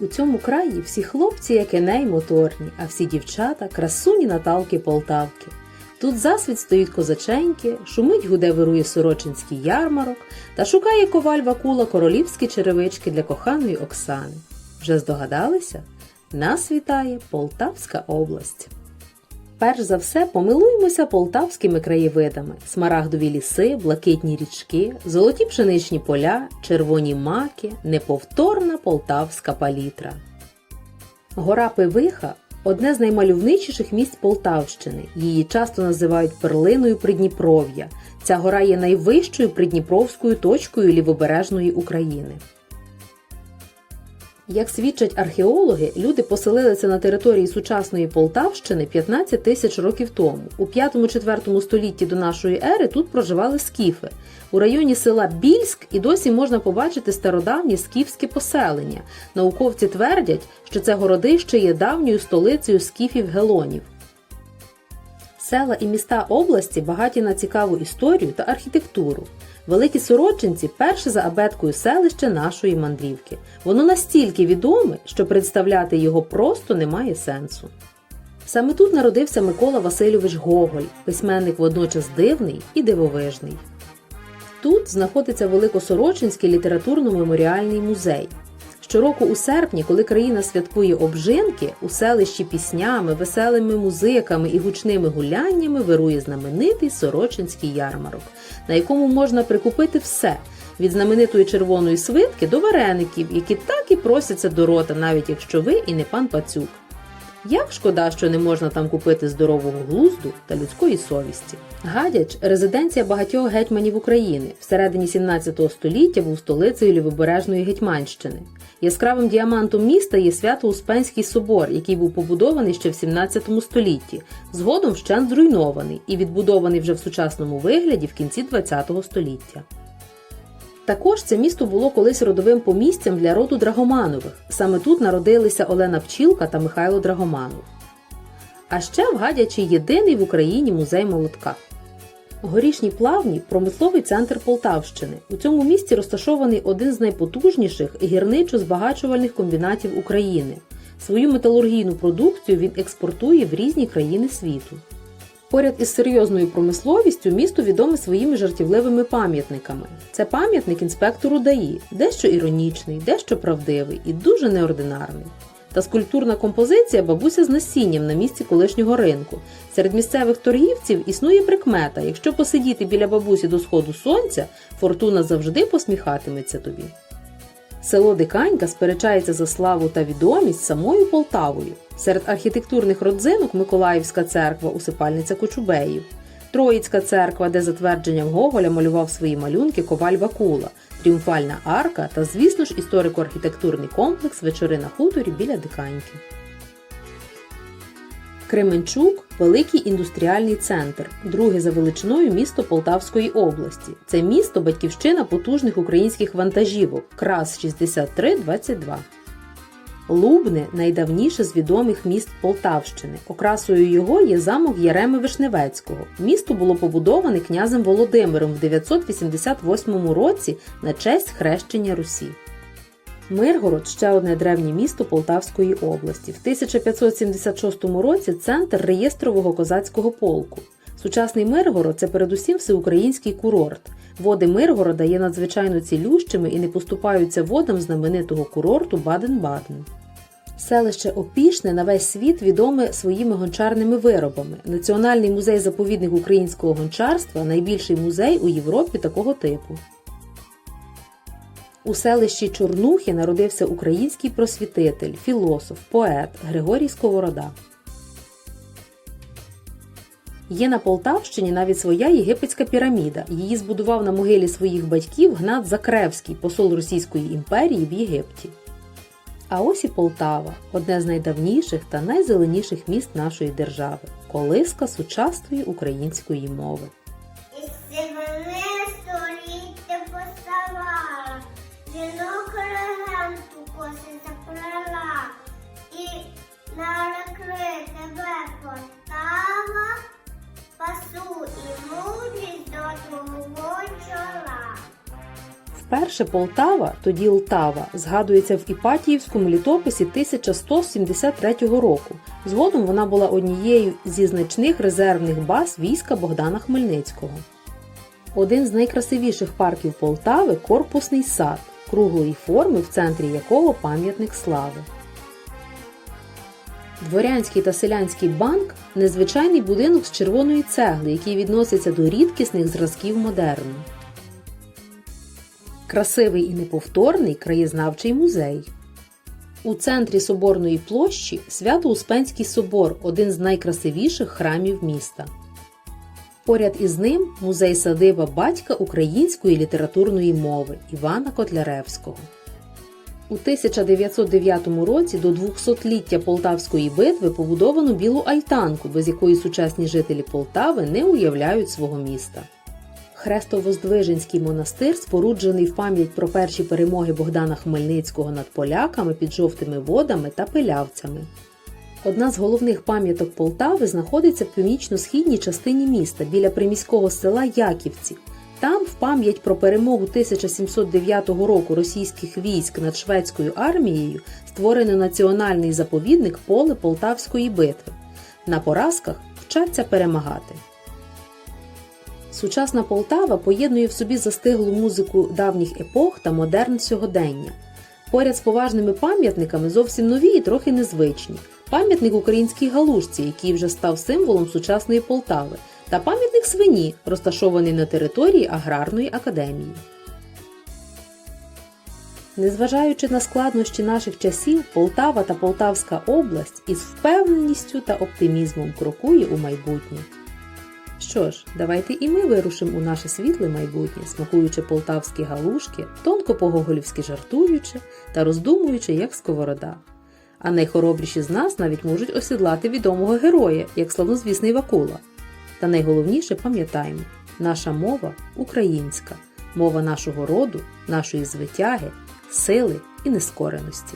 У цьому краї всі хлопці, як еней моторні, а всі дівчата красуні Наталки Полтавки. Тут засвіт стоїть козаченьки, шумить гуде вирує сорочинський ярмарок та шукає коваль Вакула королівські черевички для коханої Оксани. Вже здогадалися? Нас вітає Полтавська область. Перш за все помилуємося полтавськими краєвидами: смарагдові ліси, блакитні річки, золоті пшеничні поля, червоні маки, неповторна полтавська палітра. Гора Пивиха одне з наймальовничіших місць Полтавщини. Її часто називають перлиною Придніпров'я. Ця гора є найвищою придніпровською точкою лівобережної України. Як свідчать археологи, люди поселилися на території сучасної Полтавщини 15 тисяч років тому. У 5-4 столітті до нашої ери тут проживали скіфи. У районі села Більськ і досі можна побачити стародавнє скіфське поселення. Науковці твердять, що це городище є давньою столицею скіфів-гелонів. Села і міста області багаті на цікаву історію та архітектуру. Великі Сорочинці перше за абеткою селище нашої мандрівки. Воно настільки відоме, що представляти його просто немає сенсу. Саме тут народився Микола Васильович Гоголь, письменник водночас дивний і дивовижний. Тут знаходиться Великосорочинський літературно-меморіальний музей. Щороку у серпні, коли країна святкує обжинки, у селищі піснями, веселими музиками і гучними гуляннями вирує знаменитий Сорочинський ярмарок, на якому можна прикупити все від знаменитої червоної свитки до вареників, які так і просяться до рота, навіть якщо ви і не пан Пацюк. Як шкода, що не можна там купити здорового глузду та людської совісті. Гадяч резиденція багатьох гетьманів України. Всередині 17 століття був столицею лівобережної Гетьманщини. Яскравим діамантом міста є Свято-Успенський собор, який був побудований ще в 17 столітті, згодом вщент зруйнований і відбудований вже в сучасному вигляді в кінці 20 століття. Також це місто було колись родовим помістям для роду Драгоманових. Саме тут народилися Олена Пчілка та Михайло Драгоманов. А ще в Гадячі єдиний в Україні музей молотка. Горішні плавні промисловий центр Полтавщини. У цьому місті розташований один з найпотужніших гірничо-збагачувальних комбінатів України. Свою металургійну продукцію він експортує в різні країни світу. Поряд із серйозною промисловістю місто відоме своїми жартівливими пам'ятниками. Це пам'ятник інспектору ДАІ, дещо іронічний, дещо правдивий і дуже неординарний. Та скульптурна композиція бабуся з насінням на місці колишнього ринку. Серед місцевих торгівців існує прикмета: якщо посидіти біля бабусі до сходу сонця, фортуна завжди посміхатиметься тобі. Село Диканька сперечається за славу та відомість самою Полтавою. Серед архітектурних родзинок Миколаївська церква Усипальниця Кочубеїв, Троїцька церква, де за твердженням Гоголя малював свої малюнки Коваль Вакула, Тріумфальна арка та, звісно ж, історико-архітектурний комплекс Вечори на хуторі біля Диканьки. Кременчук великий індустріальний центр, друге за величиною місто Полтавської області. Це місто батьківщина потужних українських вантажівок КРАС 6322. Лубне найдавніше з відомих міст Полтавщини. Окрасою його є замок Яреми Вишневецького. Місто було побудоване князем Володимиром в 988 році на честь хрещення Русі. Миргород ще одне древнє місто Полтавської області. В 1576 році центр реєстрового козацького полку. Сучасний Миргород це передусім всеукраїнський курорт. Води Миргорода є надзвичайно цілющими і не поступаються водам знаменитого курорту Баден-Баден. Селище Опішне на весь світ відоме своїми гончарними виробами. Національний музей заповідник українського гончарства найбільший музей у Європі такого типу. У селищі Чорнухи народився український просвітитель, філософ, поет Григорій Сковорода. Є на Полтавщині навіть своя єгипетська піраміда. Її збудував на могилі своїх батьків Гнат Закревський, посол Російської імперії в Єгипті. А ось і Полтава одне з найдавніших та найзеленіших міст нашої держави колиска сучасної української мови. Вперше Полтава, тоді Лтава, згадується в Іпатіївському літописі 1173 року. Згодом вона була однією зі значних резервних баз війська Богдана Хмельницького. Один з найкрасивіших парків Полтави корпусний сад, круглої форми, в центрі якого пам'ятник слави. Дворянський та селянський банк незвичайний будинок з червоної цегли, який відноситься до рідкісних зразків модерну. Красивий і неповторний краєзнавчий музей. У центрі Соборної площі Свято-Успенський собор один з найкрасивіших храмів міста. Поряд із ним музей садиба батька української літературної мови Івана Котляревського. У 1909 році до 200-ліття Полтавської битви побудовано білу альтанку, без якої сучасні жителі Полтави не уявляють свого міста. Хрестовоздвиженський монастир споруджений в пам'ять про перші перемоги Богдана Хмельницького над поляками під жовтими водами та пилявцями. Одна з головних пам'яток Полтави знаходиться в північно-східній частині міста біля приміського села Яківці. Там, в пам'ять про перемогу 1709 року російських військ над шведською армією, створено національний заповідник поле Полтавської битви. На поразках вчаться перемагати. Сучасна Полтава поєднує в собі застиглу музику давніх епох та модерн сьогодення. Поряд з поважними пам'ятниками зовсім нові і трохи незвичні. Пам'ятник українській галушці, який вже став символом сучасної Полтави, та пам'ятник свині, розташований на території аграрної академії. Незважаючи на складнощі наших часів, Полтава та Полтавська область із впевненістю та оптимізмом крокує у майбутнє. Що ж, давайте і ми вирушимо у наше світле майбутнє, смакуючи полтавські галушки, тонко по-гоголівськи жартуючи та роздумуючи, як сковорода. А найхоробріші з нас навіть можуть осідлати відомого героя, як славнозвісний Вакула. Та найголовніше пам'ятаємо, наша мова українська, мова нашого роду, нашої звитяги, сили і нескореності.